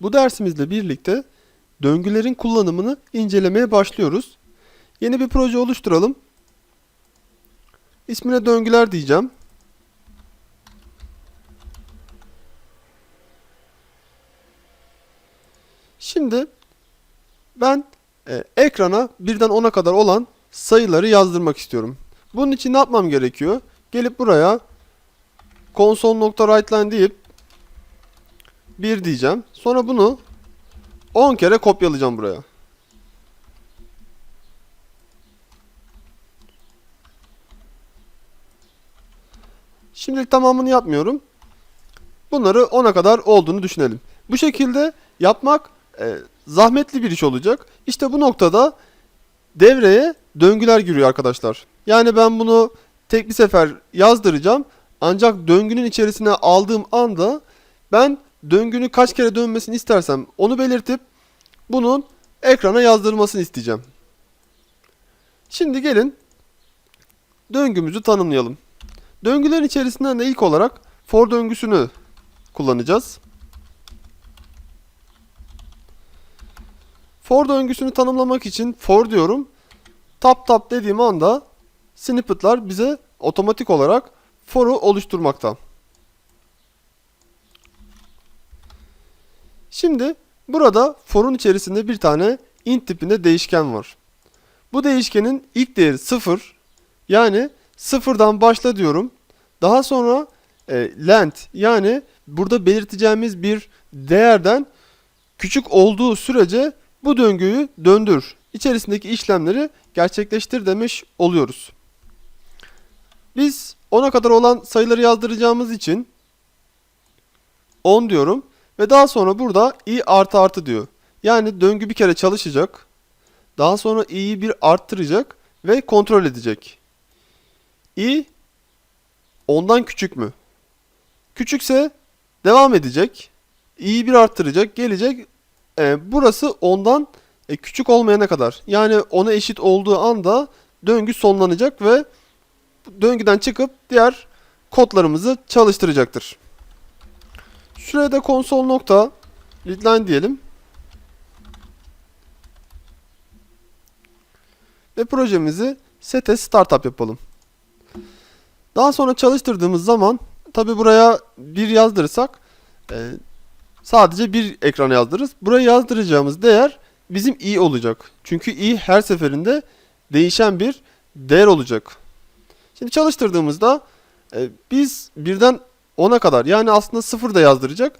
Bu dersimizle birlikte döngülerin kullanımını incelemeye başlıyoruz. Yeni bir proje oluşturalım. İsmine döngüler diyeceğim. Şimdi ben e, ekrana birden 10'a kadar olan sayıları yazdırmak istiyorum. Bunun için ne yapmam gerekiyor? Gelip buraya console.writeline deyip 1 diyeceğim. Sonra bunu 10 kere kopyalayacağım buraya. Şimdilik tamamını yapmıyorum. Bunları 10'a kadar olduğunu düşünelim. Bu şekilde yapmak e, zahmetli bir iş olacak. İşte bu noktada devreye döngüler giriyor arkadaşlar. Yani ben bunu tek bir sefer yazdıracağım. Ancak döngünün içerisine aldığım anda ben döngünün kaç kere dönmesini istersem onu belirtip bunun ekrana yazdırılmasını isteyeceğim. Şimdi gelin döngümüzü tanımlayalım. Döngülerin içerisinden de ilk olarak for döngüsünü kullanacağız. For döngüsünü tanımlamak için for diyorum. Tap tap dediğim anda snippet'lar bize otomatik olarak for'u oluşturmakta. Şimdi burada for'un içerisinde bir tane int tipinde değişken var. Bu değişkenin ilk değeri 0. Yani sıfırdan başla diyorum. Daha sonra e, length yani burada belirteceğimiz bir değerden küçük olduğu sürece bu döngüyü döndür. İçerisindeki işlemleri gerçekleştir demiş oluyoruz. Biz 10'a kadar olan sayıları yazdıracağımız için 10 diyorum ve daha sonra burada i artı artı diyor. Yani döngü bir kere çalışacak. Daha sonra i'yi bir arttıracak ve kontrol edecek. i ondan küçük mü? Küçükse devam edecek. i'yi bir arttıracak, gelecek. E, burası ondan e, küçük olmayana kadar. Yani ona eşit olduğu anda döngü sonlanacak ve döngüden çıkıp diğer kodlarımızı çalıştıracaktır. Şuraya da console nokta readline diyelim. Ve projemizi sete startup yapalım. Daha sonra çalıştırdığımız zaman tabi buraya bir yazdırırsak e, sadece bir ekran yazdırırız. Buraya yazdıracağımız değer bizim i olacak. Çünkü i her seferinde değişen bir değer olacak. Şimdi çalıştırdığımızda e, biz birden 10'a kadar yani aslında 0 da yazdıracak.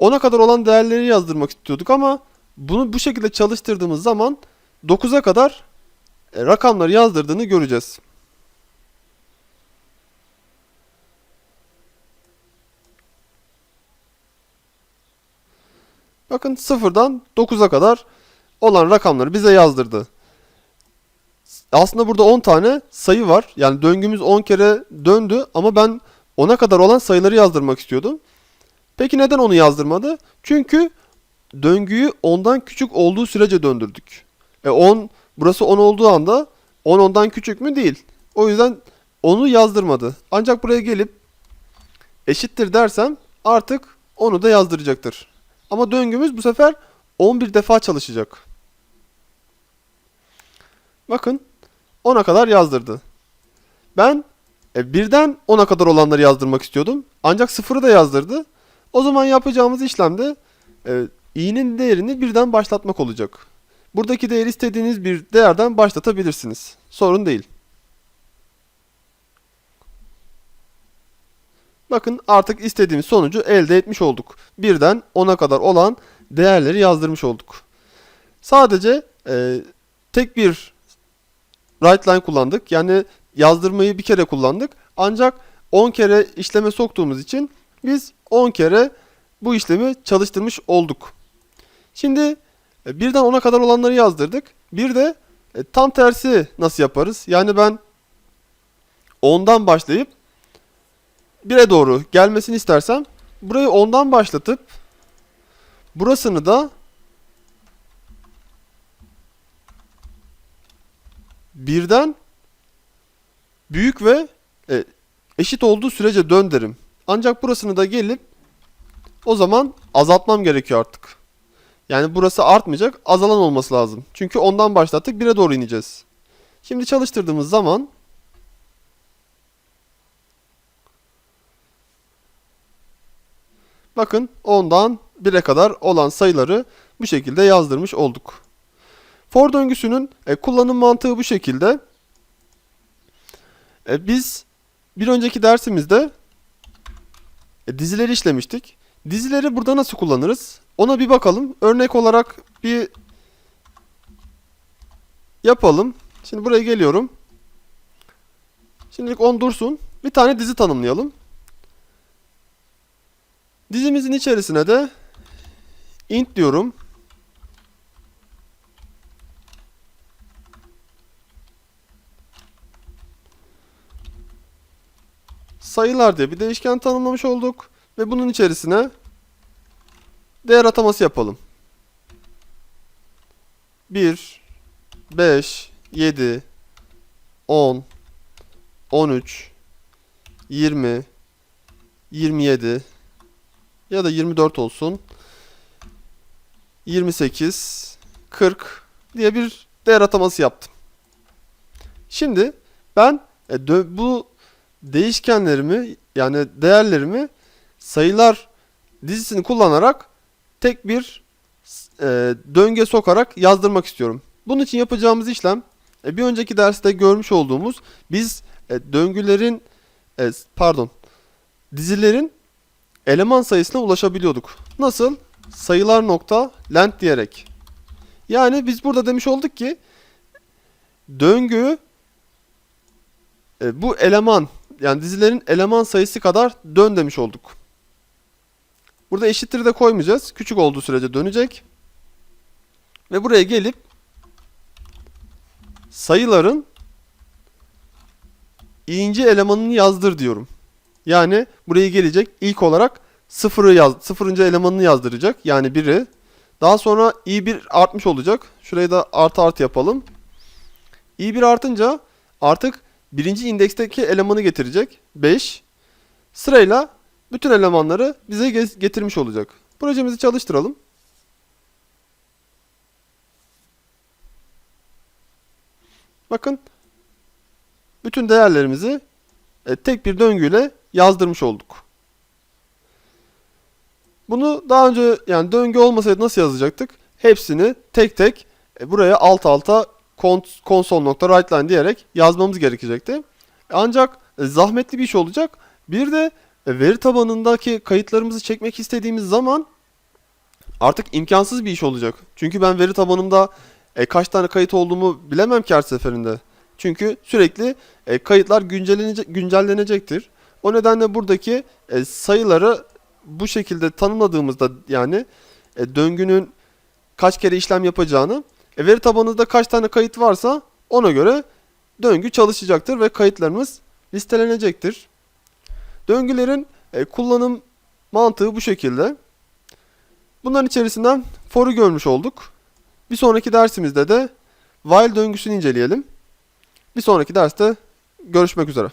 10'a kadar olan değerleri yazdırmak istiyorduk ama bunu bu şekilde çalıştırdığımız zaman 9'a kadar e, rakamları yazdırdığını göreceğiz. Bakın 0'dan 9'a kadar olan rakamları bize yazdırdı. Aslında burada 10 tane sayı var. Yani döngümüz 10 kere döndü ama ben 10'a kadar olan sayıları yazdırmak istiyordum. Peki neden onu yazdırmadı? Çünkü döngüyü 10'dan küçük olduğu sürece döndürdük. E 10 burası 10 olduğu anda 10 10'dan küçük mü? Değil. O yüzden onu yazdırmadı. Ancak buraya gelip eşittir dersem artık onu da yazdıracaktır. Ama döngümüz bu sefer 11 defa çalışacak. Bakın 10'a kadar yazdırdı. Ben e, birden 10'a kadar olanları yazdırmak istiyordum. Ancak sıfırı da yazdırdı. O zaman yapacağımız işlemde e, i'nin değerini birden başlatmak olacak. Buradaki değeri istediğiniz bir değerden başlatabilirsiniz. Sorun değil. Bakın artık istediğimiz sonucu elde etmiş olduk. Birden 10'a kadar olan değerleri yazdırmış olduk. Sadece e, tek bir write line kullandık. Yani yazdırmayı bir kere kullandık. Ancak 10 kere işleme soktuğumuz için biz 10 kere bu işlemi çalıştırmış olduk. Şimdi e, birden 10'a kadar olanları yazdırdık. Bir de e, tam tersi nasıl yaparız? Yani ben 10'dan başlayıp 1'e doğru gelmesini istersem burayı 10'dan başlatıp burasını da birden büyük ve e, eşit olduğu sürece dön derim. Ancak burasını da gelip O zaman azaltmam gerekiyor artık. Yani burası artmayacak, azalan olması lazım. Çünkü ondan başlattık, 1'e doğru ineceğiz. Şimdi çalıştırdığımız zaman bakın 10'dan 1'e kadar olan sayıları bu şekilde yazdırmış olduk. For döngüsünün e, kullanım mantığı bu şekilde. E, biz bir önceki dersimizde e, dizileri işlemiştik. Dizileri burada nasıl kullanırız? Ona bir bakalım. Örnek olarak bir yapalım. Şimdi buraya geliyorum. Şimdilik 10 dursun. Bir tane dizi tanımlayalım. Dizimizin içerisine de int diyorum. Sayılar diye bir değişken tanımlamış olduk ve bunun içerisine değer ataması yapalım. 1 5 7 10 13 20 27 ya da 24 olsun. 28 40 diye bir değer ataması yaptım. Şimdi ben e, bu değişkenlerimi yani değerlerimi sayılar dizisini kullanarak tek bir e, döngüye sokarak yazdırmak istiyorum. Bunun için yapacağımız işlem e, bir önceki derste görmüş olduğumuz biz e, döngülerin e, pardon dizilerin eleman sayısına ulaşabiliyorduk. Nasıl? Sayılar nokta length diyerek. Yani biz burada demiş olduk ki döngü e, bu eleman yani dizilerin eleman sayısı kadar dön demiş olduk. Burada eşittir de koymayacağız. Küçük olduğu sürece dönecek. Ve buraya gelip sayıların ince elemanını yazdır diyorum. Yani buraya gelecek ilk olarak sıfırı yaz, sıfırıncı elemanını yazdıracak. Yani biri. Daha sonra i1 artmış olacak. Şurayı da artı artı yapalım. i1 artınca artık birinci indeksteki elemanı getirecek. 5. Sırayla bütün elemanları bize ge- getirmiş olacak. Projemizi çalıştıralım. Bakın bütün değerlerimizi e, tek bir döngüyle yazdırmış olduk. Bunu daha önce yani döngü olmasaydı nasıl yazacaktık? Hepsini tek tek e, buraya alt alta console.writeline diyerek yazmamız gerekecekti. Ancak e, zahmetli bir iş olacak. Bir de e, veri tabanındaki kayıtlarımızı çekmek istediğimiz zaman artık imkansız bir iş olacak. Çünkü ben veri tabanımda e, kaç tane kayıt olduğumu bilemem ki her seferinde. Çünkü sürekli e, kayıtlar güncellenecek, güncellenecektir. O nedenle buradaki e, sayıları bu şekilde tanımladığımızda yani e, döngünün kaç kere işlem yapacağını e, veri tabanınızda kaç tane kayıt varsa ona göre döngü çalışacaktır ve kayıtlarımız listelenecektir. Döngülerin e, kullanım mantığı bu şekilde. Bunların içerisinden for'u görmüş olduk. Bir sonraki dersimizde de while döngüsünü inceleyelim. Bir sonraki derste görüşmek üzere.